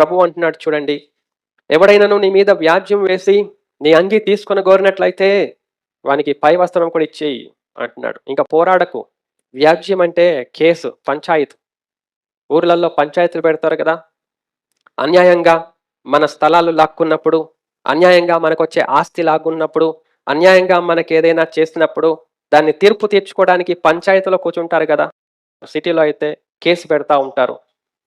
ప్రభు అంటున్నాడు చూడండి. ఎవడైనాను నీ మీద వ్యాజ్యం వేసి నీ అంగి తీసుకొని కోరినట్లయితే వానికి పై వస్త్రం కూడా ఇచ్చేయి అంటున్నాడు. ఇంకా పోరాడకు. వ్యాజ్యం అంటే కేసు పంచాయత్. ఊర్లలో పంచాయతీలు పెడతారు కదా. అన్యాయంగా మన స్థలాలు లాక్కున్నప్పుడు అన్యాయంగా మనకు వచ్చే ఆస్తి లాక్కున్నప్పుడు అన్యాయంగా మనకి ఏదైనా చేసినప్పుడు దాన్ని తీర్పు తీర్చుకోవడానికి పంచాయతీలో కూర్చుంటారు కదా. సిటీలో అయితే కేసు పెడతా ఉంటారు.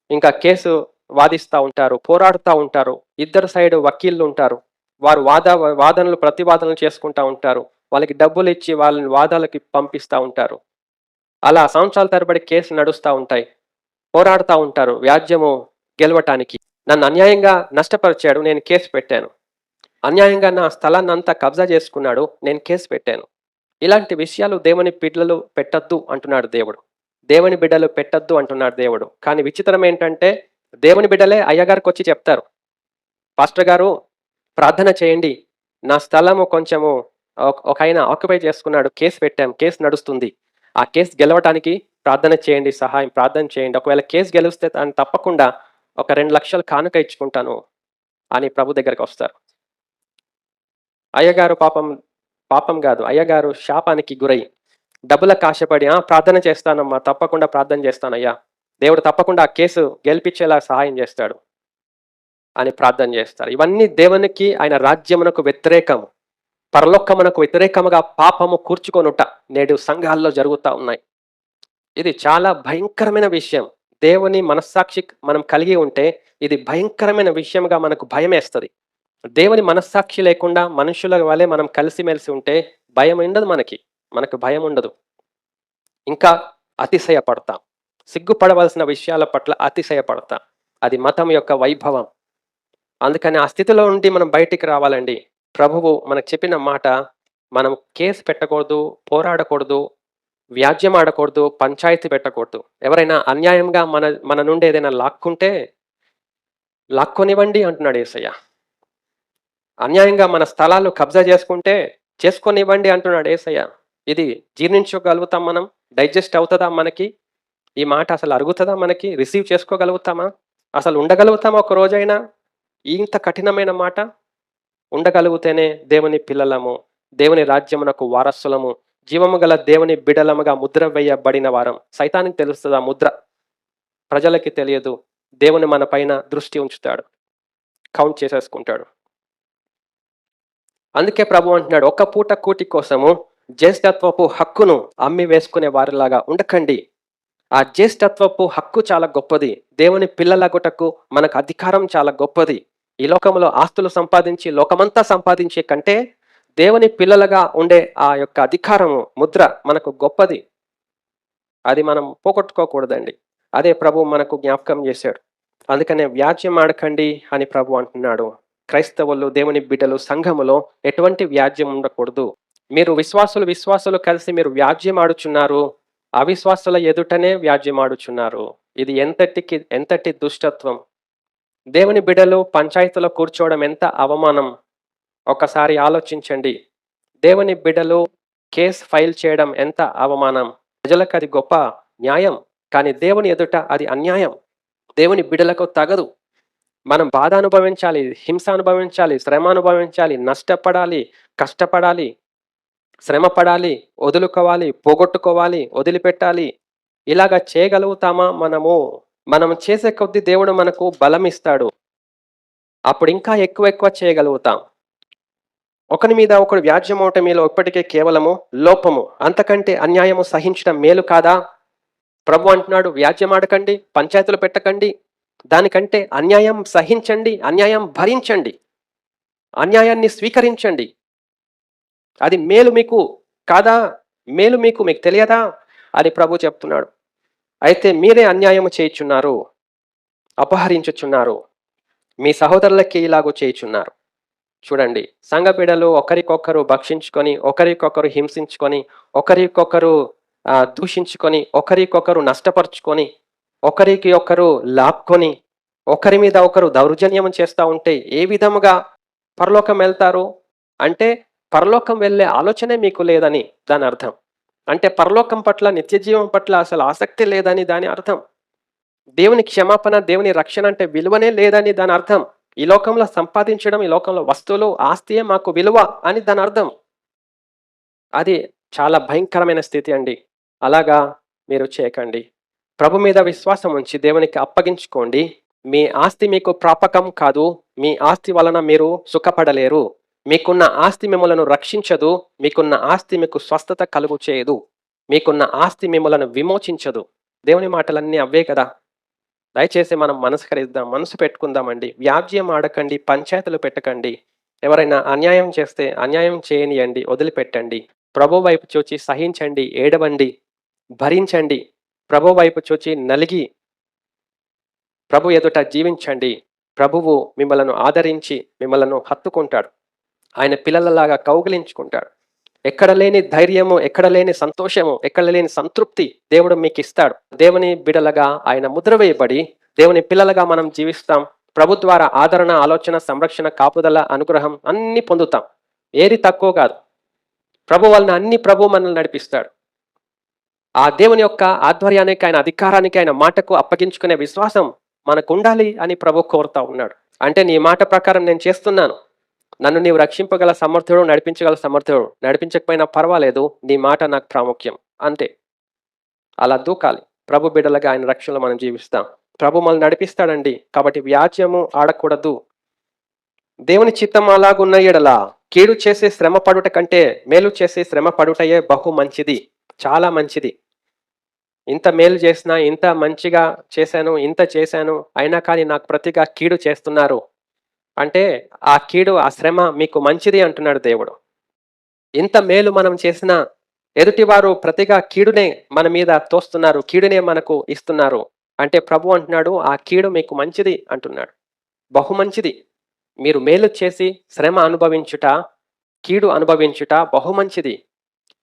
ఇంకా కేసు వాదిస్తూ ఉంటారు పోరాడుతూ ఉంటారు. ఇద్దరు సైడ్ వకీళ్ళు ఉంటారు. వారు వాద వాదనలు ప్రతివాదనలు చేసుకుంటూ ఉంటారు. వాళ్ళకి డబ్బులు ఇచ్చి వాళ్ళని వాదాలకి పంపిస్తూ ఉంటారు. అలా సంవత్సరాల తరబడి కేసు నడుస్తూ ఉంటాయి. పోరాడుతూ ఉంటారు వ్యాజ్యము గెలవటానికి. నన్ను అన్యాయంగా నష్టపరిచాడు నేను కేసు పెట్టాను. అన్యాయంగా నా స్థలాన్ని అంతా కబ్జా చేసుకున్నాడు నేను కేసు పెట్టాను. ఇలాంటి విషయాలు దేవుని బిడ్డలు పెట్టద్దు అంటున్నాడు దేవుడు. దేవుని బిడ్డలు పెట్టద్దు అంటున్నాడు దేవుడు. కానీ విచిత్రం ఏంటంటే దేవుని బిడ్డలే అయ్యగారికి వచ్చి చెప్తారు. పాస్టర్ గారు ప్రార్థన చేయండి. నా స్థలము కొంచెము ఒక- ఆయన ఆక్యుపై చేసుకున్నాడు కేసు పెట్టాం కేసు నడుస్తుంది. ఆ కేసు గెలవటానికి ప్రార్థన చేయండి సహాయం ప్రార్థన చేయండి. ఒకవేళ కేసు గెలిస్తే దాన్ని తప్పకుండా ఒక రెండు లక్షలు కానుక ఇచ్చుకుంటాను అని ప్రభు దగ్గరికి వస్తారు. అయ్యగారు పాపం పాపం కాదు అయ్యగారు శాపానికి గురై డబ్బులకు ఆశపడి ప్రార్థన చేస్తానమ్మా తప్పకుండా ప్రార్థన చేస్తానయ్యా. దేవుడు తప్పకుండా ఆ కేసు గెలిపించేలా సహాయం చేస్తాడు అని ప్రార్థన చేస్తారు. ఇవన్నీ దేవునికి ఆయన రాజ్యమునకు వ్యతిరేకము. పరలోకమునకు వ్యతిరేకముగా పాపము కూర్చుకొనుట నేడు సంఘాల్లో జరుగుతూ ఉన్నాయి. ఇది చాలా భయంకరమైన విషయం. దేవుని మనస్సాక్షి మనం కలిగి ఉంటే ఇది భయంకరమైన విషయంగా మనకు భయం వేస్తుంది దేవుని మనస్సాక్షి లేకుండా మనుషుల వలె మనం కలిసిమెలిసి ఉంటే భయం ఉండదు మనకి. మనకు భయం ఉండదు ఇంకా అతిశయపడతాం. సిగ్గుపడవలసిన విషయాల పట్ల అతిశయపడతాం. అది మతం యొక్క వైభవం. అందుకని ఆ స్థితిలో ఉండి మనం బయటికి రావాలండి. ప్రభువు మనకు చెప్పిన మాట మనం కేసు పెట్టకూడదు పోరాడకూడదు వ్యాజ్యం ఆడకూడదు పంచాయతీ పెట్టకూడదు. ఎవరైనా అన్యాయంగా మన మన నుండి ఏదైనా లాక్కుంటే లాక్కొనివ్వండి అంటున్నాడు ఏసయ్య. అన్యాయంగా మన స్థలాలు కబ్జా చేసుకుంటే చేసుకొనివ్వండి అంటున్నాడు ఏసయ్య. ఇది జీర్ణించగలుగుతాం మనం డైజెస్ట్ అవుతుందా మనకి? ఈ మాట అసలు అరుగుతుందా మనకి? రిసీవ్ చేసుకోగలుగుతామా? అసలు ఉండగలుగుతామా ఒక రోజైనా? ఇంత కఠినమైన మాట? ఉండగలిగితేనే దేవుని పిల్లలము దేవుని రాజ్యమునకు వారసులము జీవము గల దేవుని బిడలముగా ముద్ర వేయబడిన వారం. సైతానికి తెలుస్తుంది ఆ ముద్ర? ప్రజలకి తెలియదు. దేవుని మన పైన దృష్టి ఉంచుతాడు. కౌంట్ చేసేసుకుంటాడు. అందుకే ప్రభు అంటున్నాడు ఒక్క పూట కూటి కోసము జ్యేష్ఠత్వపు హక్కును అమ్మి వేసుకునే వారిలాగా ఉండకండి. ఆ జ్యేష్ఠత్వపు హక్కు చాలా గొప్పది. దేవుని పిల్లలగుటకు మనకు అధికారం చాలా గొప్పది. ఈ లోకంలో ఆస్తులు సంపాదించి లోకమంతా సంపాదించే కంటే దేవుని పిల్లలుగా ఉండే ఆ యొక్క అధికారము ముద్ర మనకు గొప్పది. అది మనం పోగొట్టుకోకూడదండి. అదే ప్రభు మనకు జ్ఞాపకం చేశాడు. అందుకనే వ్యాజ్యం ఆడకండి అని ప్రభు అంటున్నాడు. క్రైస్తవులు దేవుని బిడ్డలు సంఘములో ఎటువంటి వ్యాజ్యం ఉండకూడదు. మీరు విశ్వాసులు విశ్వాసులు కలిసి మీరు వ్యాజ్యం ఆడుచున్నారు. అవిశ్వాసుల ఎదుటనే వ్యాజ్యమాడుచున్నారు. ఇది ఎంతటికి ఎంతటి దుష్టత్వం? దేవుని బిడలు పంచాయతీలో కూర్చోవడం ఎంత అవమానం? ఒకసారి ఆలోచించండి. దేవుని బిడలు కేసు ఫైల్ చేయడం ఎంత అవమానం? ప్రజలకు అది గొప్ప న్యాయం కానీ దేవుని ఎదుట అది అన్యాయం. దేవుని బిడలకు తగదు. మనం బాధ అనుభవించాలి హింస అనుభవించాలి శ్రమ అనుభవించాలి నష్టపడాలి కష్టపడాలి. శ్రమ పడాలి వదులుకోవాలి పోగొట్టుకోవాలి వదిలిపెట్టాలి. ఇలాగా చేయగలుగుతామా మనము? మనం చేసే కొద్దీ దేవుడు మనకు బలం ఇస్తాడు అప్పుడు ఇంకా ఎక్కువ ఎక్కువ చేయగలుగుతాం. ఒకరి మీద ఒకడు వ్యాజ్యం అవటం మీలో ఇప్పటికే కేవలము లోపము. అంతకంటే అన్యాయము సహించడం మేలు కాదా? ప్రభు అంటున్నాడు వ్యాజ్యం ఆడకండి పంచాయతీలు పెట్టకండి. దానికంటే అన్యాయం సహించండి అన్యాయం భరించండి. అన్యాయాన్ని స్వీకరించండి. అది మేలు మీకు కాదా? మేలు మీకు మీకు తెలియదా? అని ప్రభు చెప్తున్నాడు. అయితే మీరే అన్యాయం చేయుచున్నారు అపహరించుచున్నారు మీ సహోదరులకి ఇలాగూ చేయుచున్నారు. చూడండి సంఘపీడలు ఒకరికొకరు భక్షించుకొని ఒకరికొకరు హింసించుకొని ఒకరికొకరు దూషించుకొని ఒకరికొకరు నష్టపరుచుకొని ఒకరికి ఒకరు లాక్కొని ఒకరి మీద ఒకరు దౌర్జన్యం చేస్తూ ఉంటే ఏ విధముగా పరలోకం వెళ్తారు? అంటే పరలోకం వెళ్ళే ఆలోచనే మీకు లేదని దాని అర్థం. అంటే పరలోకం పట్ల నిత్య జీవం పట్ల అసలు ఆసక్తి లేదని దాని అర్థం. దేవుని క్షమాపణ దేవుని రక్షణ అంటే విలువనే లేదని దాని అర్థం. ఈ లోకంలో సంపాదించడం ఈ లోకంలో వస్తువులు ఆస్తియే మాకు విలువ అని దాని అర్థం. అది చాలా భయంకరమైన స్థితి అండి. అలాగా మీరు చేయకండి. ప్రభు మీద విశ్వాసం ఉంచి దేవునికి అప్పగించుకోండి. మీ ఆస్తి మీకు ప్రాపకం కాదు. మీ ఆస్తి వలన మీరు సుఖపడలేరు. మీకున్న ఆస్తి మిమ్మలను రక్షించదు మీకున్న ఆస్తి మీకు స్వస్థత కలుగు చేయదు మీకున్న ఆస్తి మిమ్మలను విమోచించదు. దేవుని మాటలన్నీ అవే కదా. దయచేసి మనం మనస్కరిద్దాం మనసు పెట్టుకుందామండి. వ్యాజ్యం ఆడకండి పంచాయతీలు పెట్టకండి. ఎవరైనా అన్యాయం చేస్తే అన్యాయం చేయనియండి వదిలిపెట్టండి. ప్రభు వైపు చూచి సహించండి ఏడవండి భరించండి. ప్రభు వైపు చూచి నలిగి ప్రభు ఎదుట జీవించండి. ప్రభువు మిమ్మలను ఆదరించి మిమ్మలను హత్తుకుంటాడు. ఆయన పిల్లలలాగా కౌగిలించుకుంటాడు. ఎక్కడ లేని ధైర్యము ఎక్కడ లేని సంతోషము ఎక్కడ లేని సంతృప్తి దేవుడు మీకు ఇస్తాడు దేవుని బిడలగా ఆయన ముద్ర వేయబడి దేవుని పిల్లలుగా మనం జీవిస్తాం. ప్రభు ద్వారా ఆదరణ ఆలోచన సంరక్షణ కాపుదల అనుగ్రహం అన్ని పొందుతాం. ఏది తక్కువ కాదు. ప్రభు వలన అన్ని ప్రభు మనల్ని నడిపిస్తాడు. ఆ దేవుని యొక్క ఆధ్వర్యానికి ఆయన అధికారానికి ఆయన మాటకు అప్పగించుకునే విశ్వాసం మనకు ఉండాలి అని ప్రభు కోరుతా ఉన్నాడు. అంటే నీ మాట ప్రకారం నేను చేస్తున్నాను. నన్ను నీవు రక్షింపగల సమర్థుడు నడిపించగల సమర్థుడు. నడిపించకపోయినా పర్వాలేదు నీ మాట నాకు ప్రాముఖ్యం. అంతే. అలా దూకాలి. ప్రభు బిడ్డలుగా ఆయన రక్షణలో మనం జీవిస్తాం. ప్రభు మనల్ని నడిపిస్తాడండి. కాబట్టి వ్యాజ్యము ఆడకూడదు. దేవుని చిత్తం అలాగున్న ఎడలా కీడు చేసే శ్రమ పడుట కంటే మేలు చేసే శ్రమ పడుటయే బహు మంచిది. చాలా మంచిది. ఇంత మేలు చేసినా ఇంత మంచిగా చేశాను ఇంత చేశాను అయినా కానీ నాకు ప్రతిగా కీడు చేస్తున్నారు. అంటే ఆ కీడు ఆ శ్రమ మీకు మంచిది అంటున్నాడు దేవుడు. ఇంత మేలు మనం చేసిన ఎదుటివారు ప్రతిగా కీడునే మన మీద తోస్తున్నారు కీడునే మనకు ఇస్తున్నారు. అంటే ప్రభు అంటున్నాడు ఆ కీడు మీకు మంచిది అంటున్నాడు. బహు మంచిది. మీరు మేలు చేసి శ్రమ అనుభవించుట కీడు అనుభవించుట బహు మంచిది.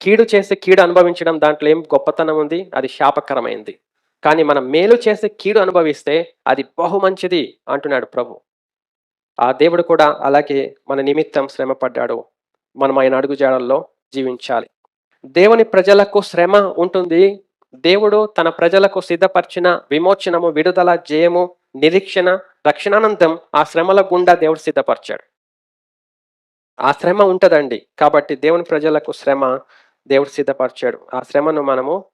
కీడు చేసి కీడు అనుభవించడం దాంట్లో ఏం గొప్పతనం ఉంది? అది శాపకరమైంది. కానీ మనం మేలు చేసి కీడు అనుభవిస్తే అది బహు మంచిది అంటున్నాడు ప్రభు. ఆ దేవుడు కూడా అలాగే మన నిమిత్తం శ్రమ పడ్డాడు మనం ఆయన అడుగుజాడల్లో జీవించాలి. దేవుని ప్రజలకు శ్రమ ఉంటుంది. దేవుడు తన ప్రజలకు సిద్ధపరిచిన విమోచనము విడుదల జయము నిరీక్షణ రక్షణానందం ఆ శ్రమల గుండా దేవుడు సిద్ధపరిచాడు. ఆ శ్రమ ఉంటుందండి. కాబట్టి దేవుని ప్రజలకు శ్రమ దేవుడు సిద్ధపరిచాడు. ఆ శ్రమను మనము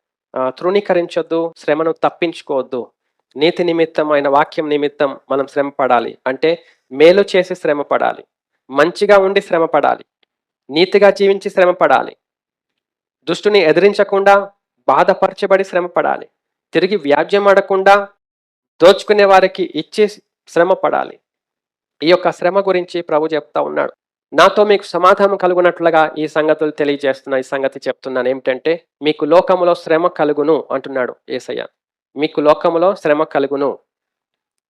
తృణీకరించొద్దు శ్రమను తప్పించుకోవద్దు. నీతి నిమిత్తం ఆయన వాక్యం నిమిత్తం మనం శ్రమ పడాలి అంటే మేలు చేసి శ్రమ పడాలి మంచిగా ఉండి శ్రమ పడాలి నీతిగా జీవించి శ్రమ పడాలి దుష్టుని ఎదిరించకుండా బాధపరచబడి శ్రమ పడాలి తిరిగి వ్యాజ్యమాడకుండా దోచుకునే వారికి ఇచ్చి శ్రమ పడాలి ఈ యొక్క శ్రమ గురించి ప్రభు చెప్తా ఉన్నాడు. నాతో మీకు సమాధానం కలుగునట్లుగా ఈ సంగతులు తెలియజేస్తున్నా ఈ సంగతి చెప్తున్నాను. ఏమిటంటే మీకు లోకములో శ్రమ కలుగును అంటున్నాడు ఏసయ్య. మీకు లోకములో శ్రమ కలుగును.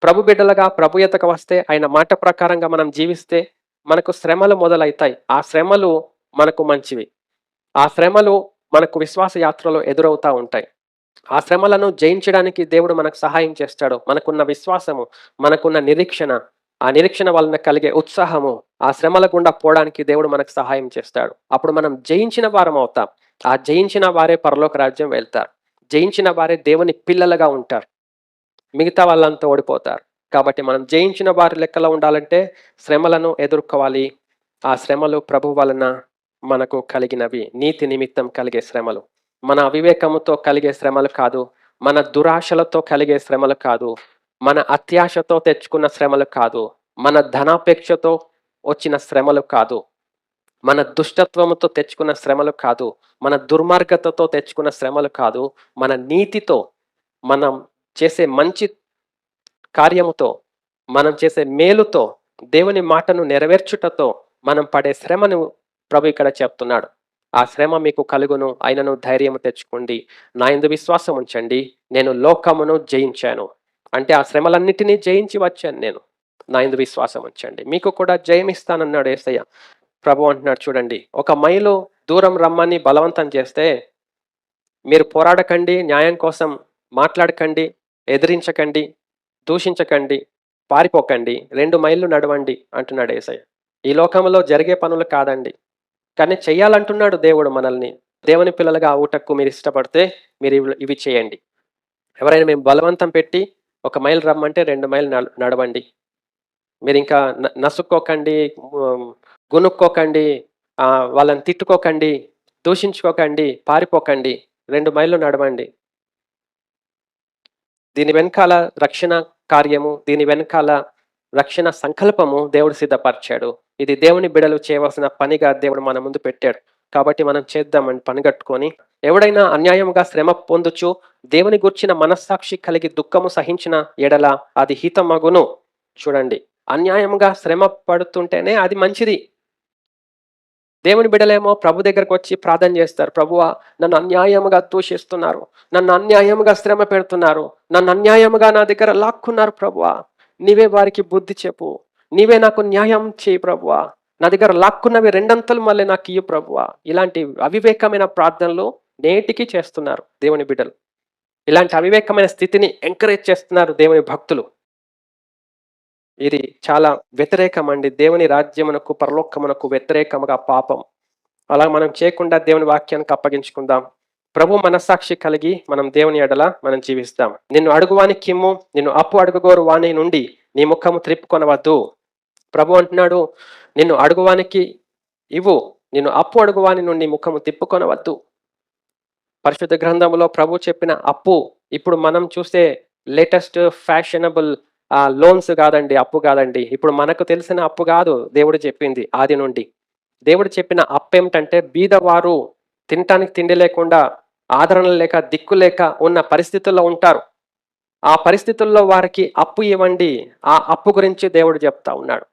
ప్రభు బిడ్డలుగా ప్రభు ఎతక వస్తే ఆయన మాట ప్రకారంగా మనం జీవిస్తే మనకు శ్రమలు మొదలవుతాయి ఆ శ్రమలు మనకు మంచివి. ఆ శ్రమలు మనకు విశ్వాస యాత్రలో ఎదురవుతూ ఉంటాయి. ఆ శ్రమలను జయించడానికి దేవుడు మనకు సహాయం చేస్తాడు. మనకున్న విశ్వాసము మనకున్న నిరీక్షణ ఆ నిరీక్షణ వలన కలిగే ఉత్సాహము ఆ శ్రమల గుండా పోవడానికి దేవుడు మనకు సహాయం చేస్తాడు. అప్పుడు మనం జయించిన వారం అవుతాం ఆ జయించిన వారే పరలోక రాజ్యం వెళ్తారు. జయించిన వారే దేవుని పిల్లలుగా ఉంటారు. మిగతా వాళ్ళంతా ఓడిపోతారు. కాబట్టి మనం జయించిన వారి లెక్కలో ఉండాలంటే శ్రమలను ఎదుర్కోవాలి. ఆ శ్రమలు ప్రభు వలన మనకు కలిగినవి. నీతి నిమిత్తం కలిగే శ్రమలు. మన అవివేకముతో కలిగే శ్రమలు కాదు. మన దురాశలతో కలిగే శ్రమలు కాదు. మన అత్యాశతో తెచ్చుకున్న శ్రమలు కాదు. మన ధనాపేక్షతో వచ్చిన శ్రమలు కాదు. మన దుష్టత్వముతో తెచ్చుకున్న శ్రమలు కాదు మన దుర్మార్గతతో తెచ్చుకున్న శ్రమలు కాదు మన నీతితో మనం చేసే మంచి కార్యముతో మనం చేసే మేలుతో దేవుని మాటను నెరవేర్చుటతో మనం పడే శ్రమను ప్రభు ఇక్కడ చెప్తున్నాడు. ఆ శ్రమ మీకు కలుగును ఆయనను ధైర్యము తెచ్చుకోండి. నా ఎందు విశ్వాసం ఉంచండి నేను లోకమును జయించాను. అంటే ఆ శ్రమలన్నిటినీ జయించి వచ్చాను నేను. నా ఎందు విశ్వాసం ఉంచండి. మీకు కూడా జయమిస్తానన్నాడు ఏసయ్య. ప్రభు అంటున్నాడు చూడండి ఒక మైలు దూరం రమ్మని బలవంతం చేస్తే మీరు పోరాడకండి న్యాయం కోసం మాట్లాడకండి ఎదిరించకండి దూషించకండి పారిపోకండి రెండు మైళ్ళు నడవండి అంటున్నాడు ఏసయ్య. ఈ లోకంలో జరిగే పనులు కాదండి కానీ చెయ్యాలంటున్నాడు దేవుడు మనల్ని. దేవుని పిల్లలుగా ఊటకు మీరు ఇష్టపడితే మీరు ఇవి- ఇవి చేయండి. ఎవరైనా మేము బలవంతం పెట్టి ఒక మైల్ రమ్మంటే రెండు మైలు నడవండి. మీరు ఇంకా నసుక్కోకండి గునుక్కోకండి వాళ్ళని తిట్టుకోకండి దూషించుకోకండి పారిపోకండి రెండు మైళ్ళు నడవండి. దీని వెనకాల రక్షణ కార్యము దీని వెనకాల రక్షణ సంకల్పము దేవుడు సిద్ధపరిచాడు. ఇది దేవుని బిడలు చేయవలసిన పనిగా దేవుడు మన ముందు పెట్టాడు. కాబట్టి మనం చేద్దామని పని కట్టుకొని ఎవడైనా అన్యాయముగా శ్రమ పొందుచు దేవుని గుర్చిన మనస్సాక్షి కలిగి దుఃఖము సహించిన ఎడల అది హితమగును. చూడండి అన్యాయముగా శ్రమ పడుతుంటేనే అది మంచిది. దేవుని బిడలేమో ప్రభు దగ్గరకు వచ్చి ప్రార్థన చేస్తారు. ప్రభువా నన్ను అన్యాయముగా దూషిస్తున్నారు. నన్ను అన్యాయముగా శ్రమ పెడుతున్నారు. నన్ను అన్యాయముగా నా దగ్గర లాక్కున్నారు ప్రభువా. నీవే వారికి బుద్ధి చెప్పు. నీవే నాకు న్యాయం చేయి ప్రభువా. నా దగ్గర లాక్కున్నవి రెండంతలు మళ్ళీ నాకు ఇయ్యు ప్రభువా. ఇలాంటి అవివేకమైన ప్రార్థనలు నేటికి చేస్తున్నారు దేవుని బిడ్డలు. ఇలాంటి అవివేకమైన స్థితిని ఎంకరేజ్ చేస్తున్నారు దేవుని భక్తులు. ఇది చాలా వ్యతిరేకమండి. దేవుని రాజ్యమునకు పరలోకమునకు వ్యతిరేకముగా పాపం. అలా మనం చేయకుండా దేవుని వాక్యానికి అప్పగించుకుందాం. ప్రభు మనస్సాక్షి కలిగి మనం దేవుని ఎడల మనం జీవిస్తాం. నిన్ను అడుగువాని కిమ్ము నిన్ను అప్పు అడుగుగోరు వాణి నుండి నీ ముఖము త్రిప్పుకొనవద్దు. ప్రభు అంటున్నాడు నిన్ను అడుగువానికి ఇవ్వు నిన్ను అప్పు అడుగువాని నుండి ముఖము తిప్పుకొనవద్దు పరిశుద్ధ గ్రంథంలో ప్రభు చెప్పిన అప్పు ఇప్పుడు మనం చూసే లేటెస్ట్ ఫ్యాషనబుల్ లోన్స్ కాదండి అప్పు కాదండి. ఇప్పుడు మనకు తెలిసిన అప్పు కాదు దేవుడు చెప్పింది ఆది నుండి. దేవుడు చెప్పిన అప్పు ఏమిటంటే బీదవారు తినటానికి తిండి లేకుండా ఆదరణ లేక దిక్కు లేక ఉన్న పరిస్థితుల్లో ఉంటారు. ఆ పరిస్థితుల్లో వారికి అప్పు ఇవ్వండి. ఆ అప్పు గురించి దేవుడు చెప్తా ఉన్నాడు.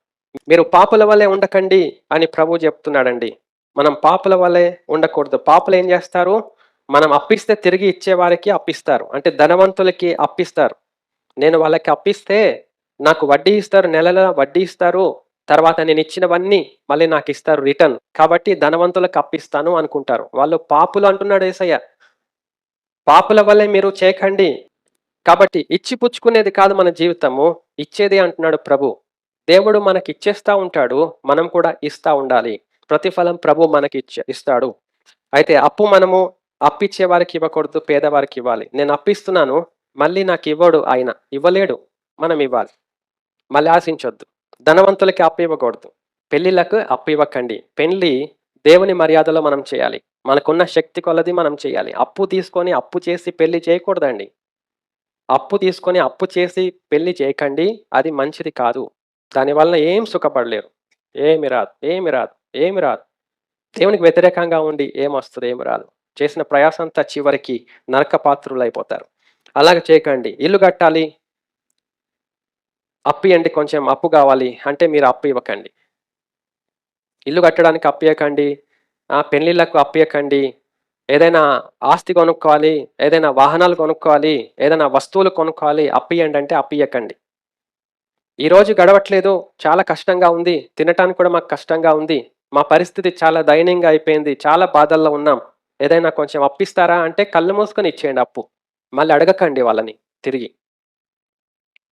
మీరు పాపుల వలె ఉండకండి అని ప్రభు చెప్తున్నాడండి. మనం పాపుల వల్లే ఉండకూడదు. పాపులు ఏం చేస్తారు? మనం అప్పిస్తే తిరిగి ఇచ్చేవారికి అప్పిస్తారు. అంటే ధనవంతులకి అప్పిస్తారు. నేను వాళ్ళకి అప్పిస్తే నాకు వడ్డీ ఇస్తారు నెల నెల వడ్డీ ఇస్తారు తర్వాత నేను ఇచ్చినవన్నీ మళ్ళీ నాకు ఇస్తారు రిటర్న్. కాబట్టి ధనవంతులకు అప్పిస్తాను అనుకుంటారు. వాళ్ళు పాపులు అంటున్నాడు ఏసయ్య. పాపుల వల్లే మీరు చేయకండి కాబట్టి ఇచ్చి పుచ్చుకునేది కాదు మన జీవితము. ఇచ్చేది అంటున్నాడు ప్రభు. దేవుడు మనకి ఇచ్చేస్తా ఉంటాడు. మనం కూడా ఇస్తా ఉండాలి. ప్రతిఫలం ప్రభు మనకి ఇచ్చే ఇస్తాడు. అయితే అప్పు మనము అప్పిచ్చే వారికి ఇవ్వకూడదు పేదవారికి ఇవ్వాలి. నేను అప్పిస్తున్నాను. మళ్ళీ నాకు ఇవ్వడు ఆయన. ఇవ్వలేడు. మనం ఇవ్వాలి మళ్ళీ ఆశించొద్దు. ధనవంతులకి అప్పు ఇవ్వకూడదు పెళ్ళిళ్ళకు అప్పు ఇవ్వకండి పెళ్ళి దేవుని మర్యాదలో మనం చేయాలి. మనకున్న శక్తి కొలది మనం చేయాలి. అప్పు తీసుకొని అప్పు చేసి పెళ్ళి చేయకూడదండి. అప్పు తీసుకొని అప్పు చేసి పెళ్ళి చేయకండి. అది మంచిది కాదు. దానివల్ల ఏం సుఖపడలేరు. ఏమి రాదు. ఏమి రాదు. ఏమి రాదు. దేవునికి వ్యతిరేకంగా ఉండి ఏమొస్తుంది ఏమి రాదు. చేసిన ప్రయాసంతా చివరికి నరక పాత్రులు అయిపోతారు అలాగ చేయకండి. ఇల్లు కట్టాలి. అప్పియండి కొంచెం అప్పు కావాలి అంటే మీరు అప్పు ఇవ్వకండి. ఇల్లు కట్టడానికి అప్పు పెళ్ళిళ్ళకు ఆ, ఏదైనా ఆస్తి కొనుక్కోవాలి ఏదైనా వాహనాలు కొనుక్కోవాలి ఏదైనా వస్తువులు కొనుక్కోవాలి అప్పియండి అంటే అప్పు ఈరోజు గడవట్లేదు చాలా కష్టంగా ఉంది తినటానికి కూడా మాకు కష్టంగా ఉంది. మా పరిస్థితి చాలా దయనీయంగా అయిపోయింది చాలా బాధల్లో ఉన్నాం. ఏదైనా కొంచెం అప్పిస్తారా అంటే కళ్ళు మూసుకొని ఇచ్చేయండి అప్పు. మళ్ళీ అడగకండి వాళ్ళని తిరిగి.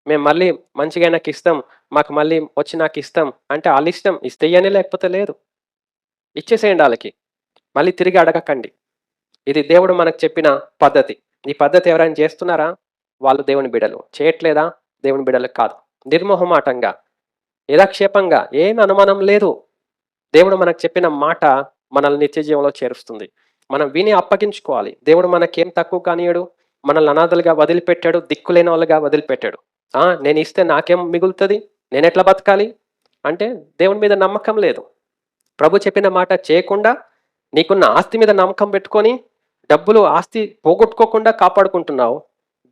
మేము మళ్ళీ మంచిగా నాకు ఇస్తాం మాకు మళ్ళీ వచ్చి నాకు ఇస్తాం అంటే వాళ్ళ ఇష్టం ఇస్తే ఇయ్యని లేకపోతే లేదు. ఇచ్చేసేయండి వాళ్ళకి. మళ్ళీ తిరిగి అడగకండి. ఇది దేవుడు మనకు చెప్పిన పద్ధతి. ఈ పద్ధతి ఎవరైనా చేస్తున్నారా? వాళ్ళు దేవుని బిడలు. చేయట్లేదా? దేవుని బిడలు కాదు. నిర్మోహమాటంగా నిరాక్షేపంగా ఏం అనుమానం లేదు. దేవుడు మనకు చెప్పిన మాట మనల్ని నిత్య జీవంలో చేరుస్తుంది. మనం విని అప్పగించుకోవాలి. దేవుడు మనకేం తక్కువ కానియడు. మనల్ని అనాథలుగా వదిలిపెట్టాడు దిక్కులేని వాళ్ళుగా వదిలిపెట్టాడు నేను ఇస్తే నాకేం మిగులుతుంది? నేను ఎట్లా బతకాలి? అంటే దేవుని మీద నమ్మకం లేదు. ప్రభు చెప్పిన మాట చేయకుండా నీకున్న ఆస్తి మీద నమ్మకం పెట్టుకొని డబ్బులు ఆస్తి పోగొట్టుకోకుండా కాపాడుకుంటున్నావు.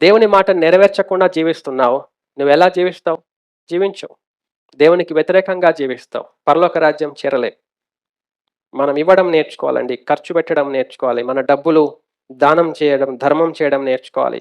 దేవుని మాట నెరవేర్చకుండా జీవిస్తున్నావు. నువ్వు ఎలా జీవిస్తావు? జీవించవు దేవునికి వ్యతిరేకంగా జీవిస్తావు. పరలోక రాజ్యం చేరలే. మనం ఇవ్వడం నేర్చుకోవాలండి. ఖర్చు పెట్టడం నేర్చుకోవాలి. మన డబ్బులు దానం చేయడం ధర్మం చేయడం నేర్చుకోవాలి.